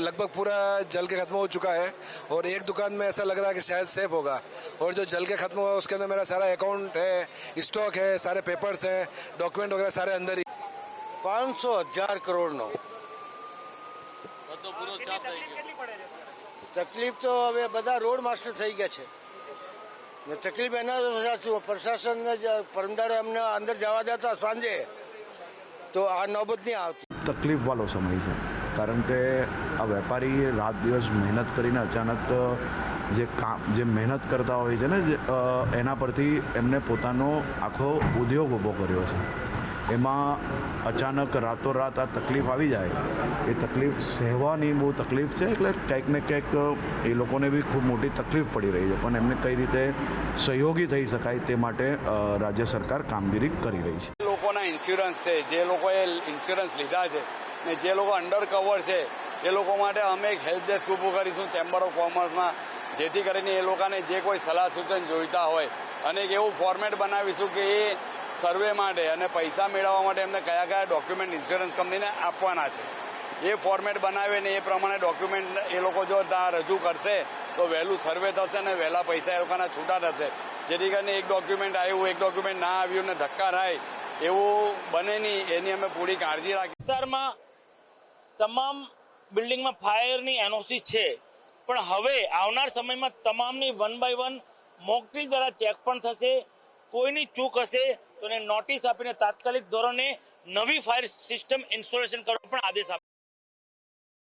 लगभग पूरा जल के खत्म हो चुका है और एक दुकान में ऐसा लग रहा है कि शायद सेफ होगा और जो जल के खत्म हुआ उसके अंदर मेरा सारा अकाउंट है स्टॉक है सारे पेपर्स हैं डॉक्यूमेंट वगैरह सारे अंदर ही પાંચસો હજાર કરોડનો બધો પૂરો ચાપ થઈ ગયો તકલીફ તો હવે બધા રોડ માસ્ટર થઈ ગયા છે ને તકલીફ એના વજહ શું પ્રશાસનને જ પરમદાડે અમને અંદર જવા દેતા સાંજે તો આ નોબત નહીં આવતી તકલીફવાળો સમય છે કારણ કે આ વેપારી રાત દિવસ મહેનત કરીને અચાનક જે કામ જે મહેનત કરતા હોય છે ને જે, એના પરથી એમને પોતાનો આખો ઉદ્યોગ ઊભો કર્યો છે. એમાં અચાનક રાતોરાત આ તકલીફ આવી જાય. એ તકલીફ સહેવાની બહુ તકલીફ છે એટલે ક્યાંક ને ક્યાંક એ લોકોને બી ખૂબ મોટી તકલીફ પડી રહી છે. પણ એમને કઈ રીતે સહયોગી થઈ શકાય તે માટે રાજ્ય સરકાર કામગીરી કરી રહી છે. લોકોના ઇન્સ્યોરન્સ છે જે લોકોએ ઇન્સ્યોરન્સ લીધા છે ને જે લોકો અંડર કવર છે, એ લોકો માટે અમે એક હેલ્પ ડેસ્ક ઊભું કરીશું ચેમ્બર ઓફ કોમર્સમાં જેથી કરીને એ લોકોને જે કોઈ સલાહ સૂચન જોઈતા હોય અને એક એવું ફોર્મેટ બનાવીશું કે એ સર્વે માટે અને પૈસા મેળવવા માટે એમને કયા કયા ડોક્યુમેન્ટ ઇન્સ્યોરન્સ કંપનીને આપવાના છે. એ ફોર્મેટ બનાવે ને એ પ્રમાણે ડોક્યુમેન્ટ એ લોકો જો ત્યાં રજૂ કરશે, તો વહેલું સર્વે થશે ને વહેલા પૈસા એ લોકોના છૂટા થશે. જેથી કરીને એક ડોક્યુમેન્ટ આવ્યું, એક ડોક્યુમેન્ટ ના આવ્યું ને ધક્કા થાય, એવું બને નહીં. એની અમે પૂરી કાળજી રાખી. વિસ્તારમાં તમામ બિલ્ડિંગમાં ફાયરની એનઓસી છે. પણ હવે આવનાર સમયમાં તમામની વન બાય વન મોકટી દ્વારા ચેક પણ થશે. કોઈની ચૂક હશે તો એને નોટિસ આપીને તાત્કાલિક ધોરણે નવી ફાયર સિસ્ટમ ઇન્સ્ટોલેશન કરવા પણ આદેશ આપ્યો